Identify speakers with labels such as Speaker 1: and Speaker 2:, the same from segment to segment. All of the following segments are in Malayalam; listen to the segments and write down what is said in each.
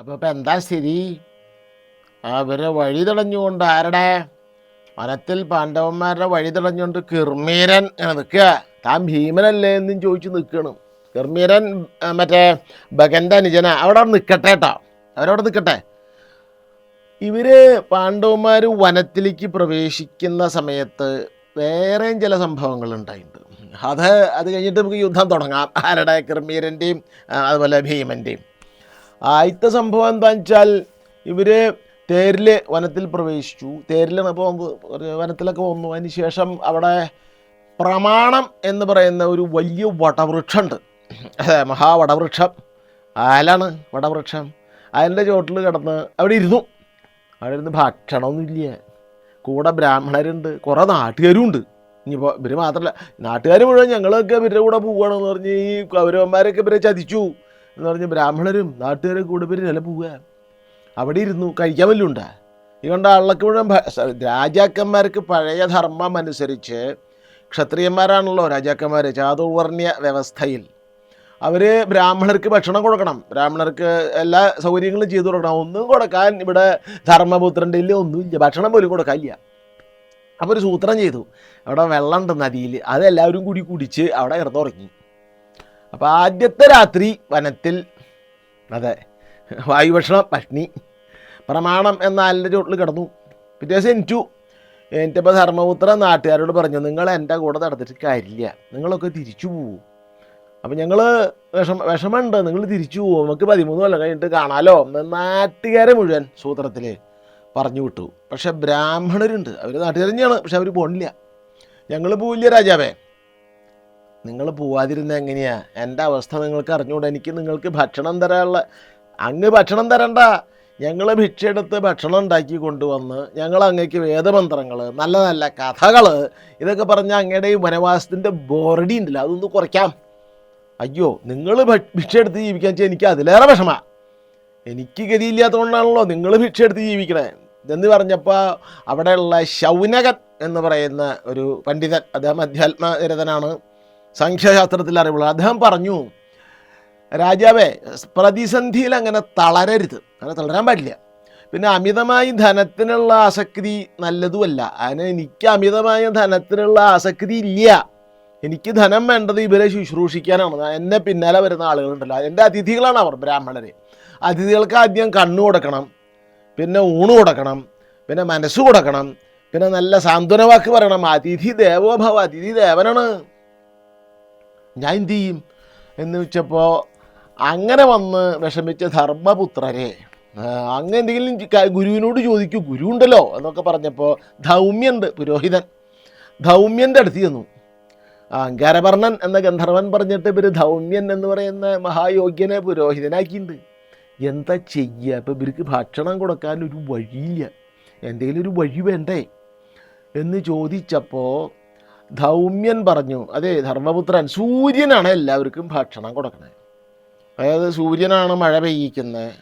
Speaker 1: അപ്പോൾ ഇപ്പം എന്താ സ്ഥിതി? അവരെ വഴി തടഞ്ഞുകൊണ്ട് ആരുടെ? വനത്തിൽ പാണ്ഡവന്മാരുടെ വഴി തടഞ്ഞുകൊണ്ട് കിർമീരൻ നിൽക്കുക. താൻ ഭീമനല്ലേ എന്നും ചോദിച്ച് നിൽക്കണം. കിർമീരൻ മറ്റേ ഭഗന്റെ അനുജന. അവിടെ നിൽക്കട്ടെ കേട്ടോ അവരവിടെ നിൽക്കട്ടെ ഇവർ പാണ്ഡവന്മാർ വനത്തിലേക്ക് പ്രവേശിക്കുന്ന സമയത്ത് വേറെയും ചില സംഭവങ്ങൾ ഉണ്ടായിട്ടുണ്ട്. അത് അത് കഴിഞ്ഞിട്ട് നമുക്ക് യുദ്ധം തുടങ്ങാം. ആരുടെ? കിർമീരന്റെയും അതുപോലെ ഭീമന്റെയും ആദ്യത്തെ സംഭവം എന്താണെന്ന് വെച്ചാൽ ഇവർ തേരിൽ വനത്തിൽ പ്രവേശിച്ചു. തേരിലാണ് ഇപ്പോൾ വനത്തിലൊക്കെ വന്നു. അതിന് ശേഷം അവിടെ പ്രമാണം എന്ന് പറയുന്ന ഒരു വലിയ വടവൃക്ഷമുണ്ട്. മഹാവടവൃക്ഷം. ആലാണ് വടവൃക്ഷം. അതിന്റെ ചോട്ടിൽ കിടന്ന് അവിടെ ഇരുന്നു. അവിടെ ഇരുന്ന് ഭക്ഷണമൊന്നുമില്ല കൂടെ ബ്രാഹ്മണരുണ്ട് കുറേ നാട്ടുകാരും ഉണ്ട് ഇനിയിപ്പോൾ ഇവർ മാത്രമല്ല നാട്ടുകാർ മുഴുവൻ ഞങ്ങളൊക്കെ ഇവരുടെ കൂടെ പോവുകയാണെന്ന് പറഞ്ഞ് ഈ കൗരവന്മാരൊക്കെ ഇവരെ ചതിച്ചു. എന്ന് പറഞ്ഞ് ബ്രാഹ്മണരും നാട്ടുകാരും കൂടെ പേര് നില പോവുക. അവിടെ ഇരുന്നു കഴിക്കാൻ വല്ലതും ഉണ്ടാ ഈ കണ്ട ആളൊക്കെ മുഴുവൻ രാജാക്കന്മാർക്ക് പഴയ ധർമ്മം അനുസരിച്ച് ക്ഷത്രിയന്മാരാണല്ലോ രാജാക്കന്മാർ ചാതുർവർണ്യ വ്യവസ്ഥയിൽ. അവർ ബ്രാഹ്മണർക്ക് ഭക്ഷണം കൊടുക്കണം. ബ്രാഹ്മണർക്ക് എല്ലാ സൗകര്യങ്ങളും ചെയ്തു കൊടുക്കണം. ഒന്നും കൊടുക്കാൻ ഇവിടെ ധർമ്മപുത്രന്റെ ഇല്ല ഒന്നുമില്ല. ഭക്ഷണം പോലും കൊടുക്കാനില്ല. അപ്പോൾ ഒരു സൂത്രം ചെയ്തു. അവിടെ വെള്ളമുണ്ട് നദിയിൽ അതെല്ലാവരും കൂടി കുടിച്ച് അവിടെ കിടന്നുറങ്ങി. അപ്പോൾ ആദ്യത്തെ രാത്രി വനത്തിൽ അതെ വായുഭക്ഷണം പഷ്ണി പ്രമാണം എന്ന ആലിന്റെ ചോട്ടിൽ കിടന്നു. പിറ്റേ ദിവസം എനിറ്റു എനിറ്റപ്പോൾ ധർമ്മപുത്ര നാട്ടുകാരോട് പറഞ്ഞു നിങ്ങൾ എന്റെ കൂടെ നടത്തിട്ട് കാര്യമില്ല. നിങ്ങളൊക്കെ തിരിച്ചു പോവും. അപ്പം ഞങ്ങൾ വിഷമ വിഷമമുണ്ട്. നിങ്ങൾ തിരിച്ചു പോകും നമുക്ക് പതിമൂന്ന് കൊല്ലം കഴിഞ്ഞിട്ട് കാണാമല്ലോ നാട്ടുകാരെ മുഴുവൻ സൂത്രത്തിൽ പറഞ്ഞു വിട്ടു. പക്ഷേ ബ്രാഹ്മണരുണ്ട്. അവർ നാട്ടുകാർ തന്നെയാണ്. പക്ഷെ അവർ പോണില്ല. ഞങ്ങൾ പോവില്ല രാജാവേ. നിങ്ങൾ പോവാതിരുന്ന എങ്ങനെയാ? എന്റെ അവസ്ഥ നിങ്ങൾക്ക് അറിഞ്ഞുകൂടെ എനിക്ക് നിങ്ങൾക്ക് ഭക്ഷണം തരാനുള്ള അങ്ങ് ഭക്ഷണം തരണ്ട. ഞങ്ങൾ ഭിക്ഷയെടുത്ത് ഭക്ഷണം ഉണ്ടാക്കി കൊണ്ടുവന്ന് ഞങ്ങൾ അങ്ങേക്ക് വേദമന്ത്രങ്ങൾ നല്ല നല്ല കഥകൾ ഇതൊക്കെ പറഞ്ഞാൽ അങ്ങയുടെ ഈ വനവാസത്തിന്റെ ബോറടി ഉണ്ടല്ലോ അതൊന്ന് കുറയ്ക്കാം. അയ്യോ നിങ്ങൾ ഭിക്ഷ എടുത്ത് ജീവിക്കാൻ വെച്ചാൽ എനിക്ക് അതിലേറെ വിഷമ. എനിക്ക് ഗതിയില്ലാത്തതുകൊണ്ടാണല്ലോ നിങ്ങൾ ഭിക്ഷ എടുത്ത് ജീവിക്കണേ. ഇതെന്ന് പറഞ്ഞപ്പോൾ അവിടെയുള്ള ശൗനകൻ എന്ന് പറയുന്ന ഒരു പണ്ഡിതൻ അദ്ദേഹം അധ്യാത്മനിരതനാണ് സംഖ്യാശാസ്ത്രത്തിൽ അറിവുള്ള അദ്ദേഹം പറഞ്ഞു രാജാവേ പ്രതിസന്ധിയിൽ അങ്ങനെ തളരരുത്. അങ്ങനെ തളരാൻ പാടില്ല. പിന്നെ അമിതമായി ധനത്തിനുള്ള ആസക്തി നല്ലതുമല്ല. അതിന് എനിക്ക് അമിതമായ ധനത്തിനുള്ള ആസക്തി ഇല്ല. എനിക്ക് ധനം വേണ്ടത് ഇവരെ ശുശ്രൂഷിക്കാനാണ്. എന്നെ പിന്നാലെ വരുന്ന ആളുകളുണ്ടല്ലോ. എന്റെ അതിഥികളാണ് അവർ ബ്രാഹ്മണര്. അതിഥികൾക്ക് ആദ്യം കണ്ണു കൊടുക്കണം പിന്നെ ഊണ് കൊടുക്കണം പിന്നെ മനസ്സ് കൊടുക്കണം പിന്നെ നല്ല സാന്ത്വന വാക്ക് പറയണം. അതിഥി ദേവോഭവ അതിഥി ദേവനാണ്. ഞാൻ എന്തു ചെയ്യും? എന്ന് വെച്ചപ്പോൾ അങ്ങനെ വന്ന് വിഷമിച്ച ധർമ്മപുത്രരെ അങ്ങനെ അങ്ങ് എന്തെങ്കിലും ഗുരുവിനോട് ചോദിക്കൂ ഗുരു ഉണ്ടല്ലോ എന്നൊക്കെ പറഞ്ഞപ്പോൾ ധൗമ്യുണ്ട് പുരോഹിതൻ. ധൗമ്യന്റെ അടുത്ത് ചെന്നു. അങ്കാരവർണൻ എന്ന ഗന്ധർവൻ പറഞ്ഞിട്ട് ഇവർ ധൗമ്യൻ എന്ന് പറയുന്ന മഹായോഗ്യനെ പുരോഹിതനാക്കിയിട്ടുണ്ട് എന്താ ചെയ്യുക ഇപ്പം ഇവർക്ക് ഭക്ഷണം കൊടുക്കാൻ ഒരു വഴിയില്ല. എന്തെങ്കിലും ഒരു വഴി വേണ്ടേ? എന്ന് ചോദിച്ചപ്പോൾ ധൗമ്യൻ പറഞ്ഞു. അതെ ധർമ്മപുത്രൻ സൂര്യനാണ് എല്ലാവർക്കും ഭക്ഷണം കൊടുക്കുന്നത് അതായത് സൂര്യനാണ് മഴ പെയ്യിക്കുന്നത്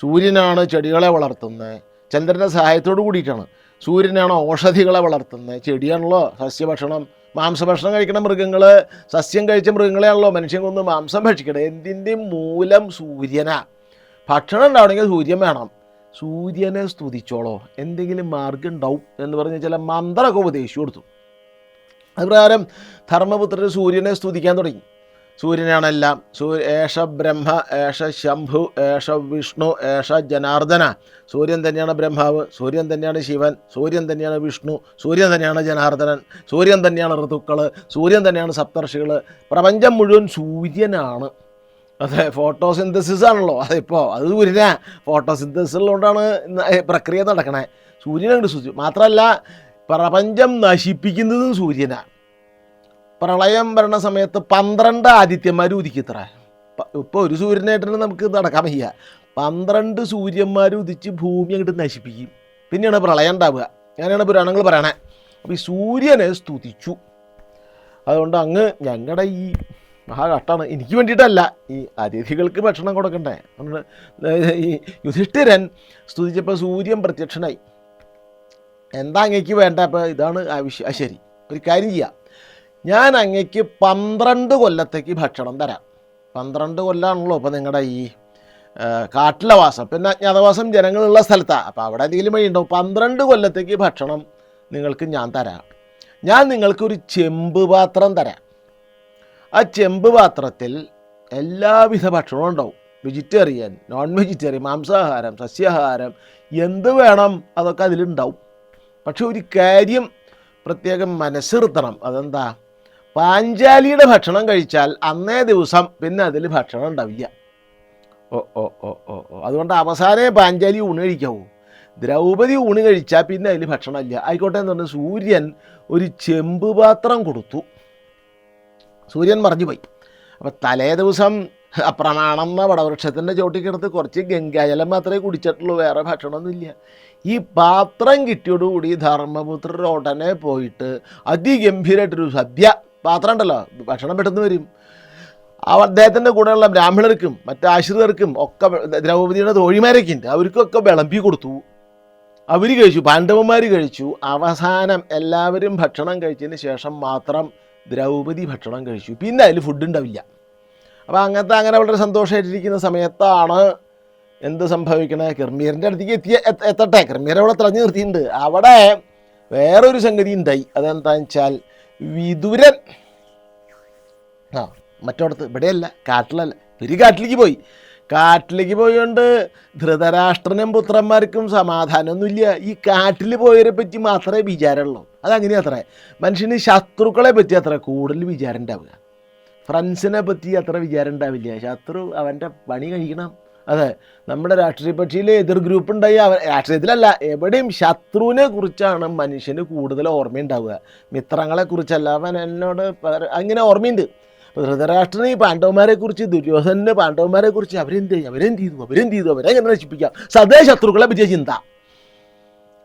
Speaker 1: സൂര്യനാണ് ചെടികളെ വളർത്തുന്നത് ചന്ദ്രന്റെ സഹായത്തോട് കൂടിയിട്ടാണ്. സൂര്യനാണ് ഔഷധികളെ വളർത്തുന്നത് ചെടിയാണല്ലോ സസ്യഭക്ഷണം. മാംസഭക്ഷണം കഴിക്കുന്ന മൃഗങ്ങൾ സസ്യം കഴിച്ച മൃഗങ്ങളെയാണല്ലോ മനുഷ്യൻ കൊന്ന് മാംസം ഭക്ഷിക്കണം. എന്തിന്റെയും മൂലം സൂര്യനാ? ഭക്ഷണം ഉണ്ടാവണമെങ്കിൽ സൂര്യൻ വേണം. സൂര്യനെ സ്തുതിച്ചോളോ. എന്തെങ്കിലും മാർഗം ഉണ്ടാവും എന്ന് പറഞ്ഞ് ചില മന്ത്രമൊക്കെ ഉപദേശിച്ചു കൊടുത്തു. അതുപ്രകാരം ധർമ്മപുത്രർ സൂര്യനെ സ്തുതിക്കാൻ തുടങ്ങി. സൂര്യനാണെല്ലാം സൂ ഏഷ ബ്രഹ്മ ഏഷ ശംഭു ഏഷ വിഷ്ണു ഏഷ ജനാർദ്ദന. സൂര്യൻ തന്നെയാണ് ബ്രഹ്മാവ് സൂര്യൻ തന്നെയാണ് ശിവൻ സൂര്യൻ തന്നെയാണ് വിഷ്ണു സൂര്യൻ തന്നെയാണ് ജനാർദ്ദനൻ സൂര്യൻ തന്നെയാണ് ഋതുക്കൾ സൂര്യൻ തന്നെയാണ് സപ്തർഷികൾ പ്രപഞ്ചം മുഴുവൻ സൂര്യനാണ്. അതെ ഫോട്ടോസിന്തസിസ് ആണല്ലോ അതിപ്പോൾ അത് സൂര്യനാ. ഫോട്ടോസിന്തസിസ് ഉള്ളതുകൊണ്ടാണ് പ്രക്രിയ നടക്കണേ. സൂര്യനെ കണ്ട് സൂചി മാത്രമല്ല പ്രപഞ്ചം നശിപ്പിക്കുന്നതും സൂര്യനാണ് പ്രളയം വരണ സമയത്ത് പന്ത്രണ്ട് ആദിത്യന്മാർ ഉദിക്കത്ര. ഇപ്പോൾ ഒരു സൂര്യനായിട്ടാണ് നമുക്ക് നടക്കാൻ വയ്യ. പന്ത്രണ്ട് സൂര്യന്മാർ ഉദിച്ച് ഭൂമി അങ്ങോട്ട് നശിപ്പിക്കും. പിന്നെയാണ് പ്രളയം ഉണ്ടാവുക. അങ്ങനെയാണ് പുരാണങ്ങൾ പറയണേ. അപ്പോൾ ഈ സൂര്യനെ സ്തുതിച്ചു. അതുകൊണ്ട് അങ്ങ് ഞങ്ങളുടെ ഈ മഹാഘട്ടമാണ് എനിക്ക് വേണ്ടിയിട്ടല്ല ഈ അതിഥികൾക്ക് ഭക്ഷണം കൊടുക്കണ്ടേ. അതുകൊണ്ട് ഈ യുധിഷ്ഠിരൻ സ്തുതിച്ചപ്പോൾ സൂര്യൻ പ്രത്യക്ഷനായി. എന്താ അങ്ങേക്ക് വേണ്ട? അപ്പോൾ ഇതാണ് ആവശ്യം ശരി. ഒരു കാര്യം ചെയ്യാം. ഞാൻ അങ്ങേക്ക് പന്ത്രണ്ട് കൊല്ലത്തേക്ക് ഭക്ഷണം തരാം. പന്ത്രണ്ട് കൊല്ലാണല്ലോ ഇപ്പോൾ നിങ്ങളുടെ ഈ ആ, കാട്ടിലെ വാസം. പിന്നെ അജ്ഞാതവാസം ജനങ്ങളുള്ള സ്ഥലത്താണ് അപ്പോൾ അവിടെ എന്തെങ്കിലും വഴിയുണ്ടാവും പന്ത്രണ്ട് കൊല്ലത്തേക്ക് ഭക്ഷണം നിങ്ങൾക്ക് ഞാൻ തരാം. ഞാൻ നിങ്ങൾക്കൊരു ചെമ്പ് പാത്രം തരാം. ആ ചെമ്പ് പാത്രത്തിൽ എല്ലാവിധ ഭക്ഷണവും ഉണ്ടാവും. വെജിറ്റേറിയൻ നോൺ വെജിറ്റേറിയൻ മാംസാഹാരം സസ്യാഹാരം എന്ത് വേണം അതൊക്കെ അതിലുണ്ടാവും. പക്ഷെ ഒരു കാര്യം പ്രത്യേകം മനസ്സിർത്തണം അതെന്താ? പാഞ്ചാലിയുടെ ഭക്ഷണം കഴിച്ചാൽ അന്നേ ദിവസം പിന്നെ അതിൽ ഭക്ഷണം ഉണ്ടാവില്ല. ഓ ഓ ഓ ഓ ഓ. അതുകൊണ്ട് അവസാനേ പാഞ്ചാലി ഊണ് കഴിക്കാവൂ. ദ്രൗപദി ഊണ് കഴിച്ചാൽ പിന്നെ അതിൽ ഭക്ഷണമില്ല ആയിക്കോട്ടെ എന്ന് പറഞ്ഞ് സൂര്യൻ ഒരു ചെമ്പ് പാത്രം കൊടുത്തു. സൂര്യൻ മറിഞ്ഞു പോയി അപ്പം തലേ ദിവസം അപ്രമാണം എന്ന വടവൃക്ഷത്തിന്റെ ചോട്ടിക്കിടത്ത് കുറച്ച് ഗംഗാജലം മാത്രമേ കുടിച്ചിട്ടുള്ളൂ വേറെ ഭക്ഷണമൊന്നുമില്ല. ഈ പാത്രം കിട്ടിയോടുകൂടി ധർമ്മപുത്രർ ഉടനെ പോയിട്ട് അതിഗംഭീരമായിട്ടൊരു സദ്യ പാത്രം ഉണ്ടല്ലോ ഭക്ഷണം പെട്ടെന്ന് വരും. അദ്ദേഹത്തിന്റെ കൂടെയുള്ള ബ്രാഹ്മണർക്കും മറ്റ് ആശ്രിതർക്കും ഒക്കെ ദ്രൗപതിയുടെ തോഴിമാരൊക്കെ ഉണ്ട്. അവർക്കൊക്കെ വിളമ്പി കൊടുത്തു. അവർ കഴിച്ചു പാണ്ഡവന്മാർ കഴിച്ചു. അവസാനം എല്ലാവരും ഭക്ഷണം കഴിച്ചതിന് ശേഷം മാത്രം ദ്രൗപദി ഭക്ഷണം കഴിച്ചു. പിന്നെ അതിൽ ഫുഡ് ഉണ്ടാവില്ല. അപ്പോൾ അങ്ങനത്തെ അങ്ങനെ വളരെ സന്തോഷമായിട്ടിരിക്കുന്ന സമയത്താണ് എന്ത് സംഭവിക്കണേ? കിർമീറിന്റെ അടുത്തേക്ക് എത്തിയ എത്ത- എത്തട്ടെ. കിർമീർ അവിടെ തിളഞ്ഞു നിർത്തിയിട്ടുണ്ട്. അവിടെ വേറൊരു സംഗതി ഉണ്ടായി. അതെന്താണെന്ന് വെച്ചാൽ വിദുരൻ ആ മറ്റോടത്ത് ഇവിടെയല്ല കാട്ടിലല്ല. ഒരു കാട്ടിലേക്ക് പോയി. കാട്ടിലേക്ക് പോയോണ്ട് ധൃതരാഷ്ട്രനും പുത്രന്മാർക്കും സമാധാനമൊന്നുമില്ല. ഈ കാട്ടിൽ പോയവരെ പറ്റി മാത്രമേ വിചാരമുള്ളൂ. അതങ്ങനെ അത്ര. മനുഷ്യന് ശത്രുക്കളെ പറ്റി അത്ര കൂടുതൽ വിചാരം ഉണ്ടാവുക. ഫ്രണ്ട്സിനെ പറ്റി അത്ര വിചാരം ഉണ്ടാവില്ല ശത്രു അവന്റെ പണി കഴിക്കണം അതെ നമ്മുടെ രാഷ്ട്രീയ കക്ഷിയിൽ എതിർ ഗ്രൂപ്പ് ഉണ്ടായി. അവർ രാഷ്ട്രീയത്തിലല്ല എവിടെയും ശത്രുവിനെ കുറിച്ചാണ് മനുഷ്യന് കൂടുതൽ ഓർമ്മയുണ്ടാവുക. മിത്രങ്ങളെ കുറിച്ചല്ല അവൻ എന്നോട് അങ്ങനെ ഓർമ്മയുണ്ട്. അപ്പോൾ ധൃതരാഷ്ട്രന് ഈ പാണ്ഡവന്മാരെ കുറിച്ച് ദുര്യോധനന് പാണ്ഡവന്മാരെ കുറിച്ച് അവരെന്ത് ചെയ്യും? അവരെന്ത് ചെയ്തു? അവരെന്ത് ചെയ്തു? അവരെ എങ്ങനെ നശിപ്പിക്കാം? സദേ ശത്രുക്കളെ പറ്റിയ ചിന്ത.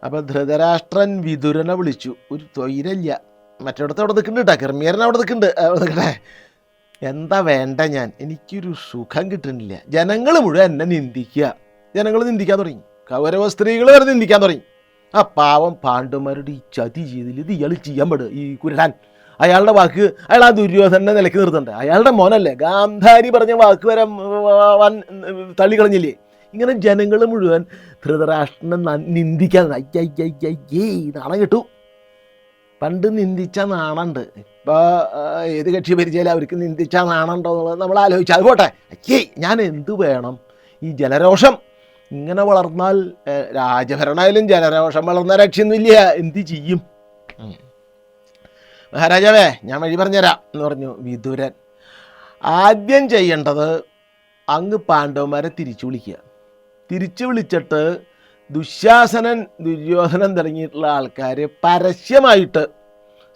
Speaker 1: അപ്പോൾ ധൃതരാഷ്ട്രൻ വിതുരനെ വിളിച്ചു. ഒരു തൊയിരല്ല മറ്റിടത്ത് അവിടെ നിൽക്കുന്നുണ്ട് കേട്ടോ. അവിടെ നിൽക്കുന്നുണ്ട്. നിൽക്കട്ടെ. എന്താ വേണ്ട ഞാൻ? എനിക്കൊരു സുഖം കിട്ടുന്നില്ല. ജനങ്ങൾ മുഴുവൻ എന്നെ നിന്ദിക്കുക. ജനങ്ങൾ നിന്ദിക്കാൻ തുടങ്ങി. കൗരവ സ്ത്രീകൾ വരെ നിന്ദിക്കാൻ തുടങ്ങി. ആ പാവം പാണ്ഡവന്മാരുടെ ഈ ചതി ചെയ്തിൽ ഇത് ഇയാൾ ചെയ്യാൻ പാടും ഈ കുരുടാൻ. അയാളുടെ വാക്ക് അയാൾ ആ ദുര്യോധനെ നിലയ്ക്ക് നിർത്തണ്ടേ? അയാളുടെ മോനല്ലേ? ഗാന്ധാരി പറഞ്ഞ വാക്ക് വരെ വൻ തള്ളിക്കളഞ്ഞില്ലേ? ഇങ്ങനെ ജനങ്ങൾ മുഴുവൻ ധൃതരാഷ്ട്രനെ നിന്ദിക്കാൻ നാണം കിട്ടു. പണ്ട് നിന്ദിച്ച നാണുണ്ട്. ഇപ്പോൾ ഏത് കക്ഷി ഭരിച്ചാലും അവർക്ക് നിന്ദിച്ച നാണുണ്ടോ എന്നുള്ളത് നമ്മൾ ആലോചിച്ചാൽ അത് പോട്ടെ. അയ്യേ ഞാൻ എന്ത് വേണം? ഈ ജലരോഷം. ഇങ്ങനെ വളർന്നാൽ രാജഭരണമായാലും ജലരോഷം വളർന്ന രക്ഷയൊന്നുമില്ല. എന്ത് ചെയ്യും. മഹാരാജാവേ ഞാൻ വഴി പറഞ്ഞുതരാം എന്ന് പറഞ്ഞു വിദുരൻ ആദ്യം ചെയ്യേണ്ടത് അങ്ങ് പാണ്ഡവന്മാരെ തിരിച്ചു വിളിക്കുക. തിരിച്ചു വിളിച്ചിട്ട് ദുശാസനൻ ദുര്യോധനൻ തുടങ്ങിയിട്ടുള്ള ആൾക്കാർ പരസ്യമായിട്ട്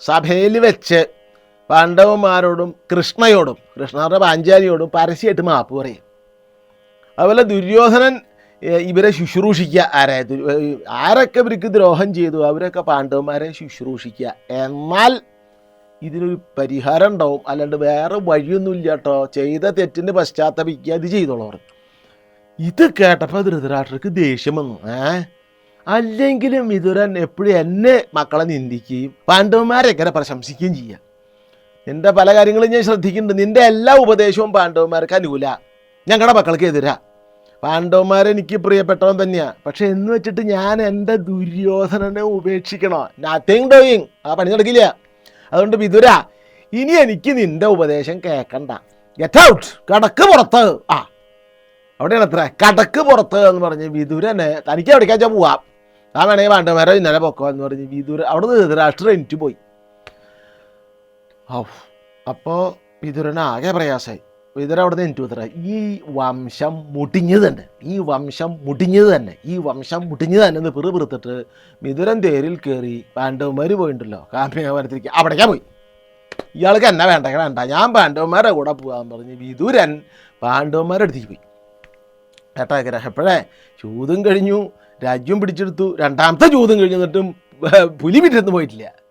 Speaker 1: സഭയിൽ വെച്ച് പാണ്ഡവന്മാരോടും കൃഷ്ണയോടും കൃഷ്ണയുടെ പാഞ്ചാലിയോടും പരസ്യമായിട്ട് മാപ്പ് പറയും. അതുപോലെ ദുര്യോധനൻ ഇവരെ ശുശ്രൂഷിക്കുക ആരെ ആരൊക്കെ ഇവർക്ക് ദ്രോഹം ചെയ്തു അവരൊക്കെ പാണ്ഡവന്മാരെ ശുശ്രൂഷിക്കുക. എന്നാൽ ഇതിനൊരു പരിഹാരം ഉണ്ടാവും. അല്ലാണ്ട് വേറെ വഴിയൊന്നുമില്ല കേട്ടോ. ചെയ്ത തെറ്റിന് പശ്ചാത്തപിക്കുക ഇത് ചെയ്തോളൂ പറഞ്ഞു ഇത് കേട്ടപ്പോൾ ധൃതരാഷ്ട്രക്ക് ദേഷ്യം വന്നു. ഏ? അല്ലെങ്കിലും വിതുരൻ എപ്പോഴും എന്നെ മക്കളെ നിന്ദിക്കുകയും പാണ്ഡവന്മാരെ എങ്ങനെ പ്രശംസിക്കുകയും ചെയ്യുക നിന്റെ പല കാര്യങ്ങളും ഞാൻ ശ്രദ്ധിക്കുന്നുണ്ട്. നിന്റെ എല്ലാ ഉപദേശവും പാണ്ഡവന്മാർക്ക് അനുകൂല. ഞങ്ങളുടെ മക്കൾക്ക് എതിരാ. പാണ്ഡവന്മാർ എനിക്ക് പ്രിയപ്പെട്ടവൻ തന്നെയാണ് പക്ഷെ എന്ന് വെച്ചിട്ട് ഞാൻ എന്റെ ദുര്യോധനനെ ഉപേക്ഷിക്കണോ? നത്തിങ് ഡോയിങ് ആ പണി നടക്കില്ല. അതുകൊണ്ട് വിതുര ഇനി എനിക്ക് നിന്റെ ഉപദേശം കേൾക്കണ്ട ഗെറ്റ് ഔട്ട് കടക്ക് പുറത്ത്. ആ. അവിടെയാണ് അത്ര. കടക്ക് പുറത്ത് എന്ന് പറഞ്ഞ് വിദുരനെ തനിക്ക് എവിടേക്കാ വെച്ചാൽ പോവാം. ഞാൻ വേണമെങ്കിൽ വേണ്ടവരെ ഇന്നലെ പൊക്കോ എന്ന് പറഞ്ഞ് വിദുര അവിടെ നിന്ന് ധൃതരാഷ്ട്രം എനിക്ക് പോയി. അപ്പോൾ വിതുരന് ആകെ പ്രയാസമായി വിതുര അവിടെ നിന്ന് എനിക്ക് ഉത്തര ഈ വംശം മുടിഞ്ഞത് തന്നെ. ഈ വംശം മുടിഞ്ഞത് തന്നെ. ഈ വംശം മുടിഞ്ഞത് തന്നെ എന്ന് പിറു പിറുത്തിട്ട് മിഥുരൻ തേരിൽ കയറി പാണ്ഡവന്മാർ പോയിട്ടുണ്ടല്ലോ കാമ്യവരത്തിലേക്ക് അവിടേക്കാ പോയി. ഇയാൾക്ക് എന്നെ വേണ്ട? വേണ്ട. ഞാൻ പാണ്ഡവന്മാരുടെ കൂടെ പോകാൻ പറഞ്ഞ് വിതുരൻ പാണ്ഡവന്മാരുടെ അടുത്തേക്ക് പോയി. ഏട്ടാ എപ്പോഴേ ചൂതും കഴിഞ്ഞു. രാജ്യം പിടിച്ചെടുത്തു. രണ്ടാമത്തെ ചൂതും കഴിഞ്ഞു എന്നിട്ടും പുലി പിറ്റെന്ന് പോയിട്ടില്ല.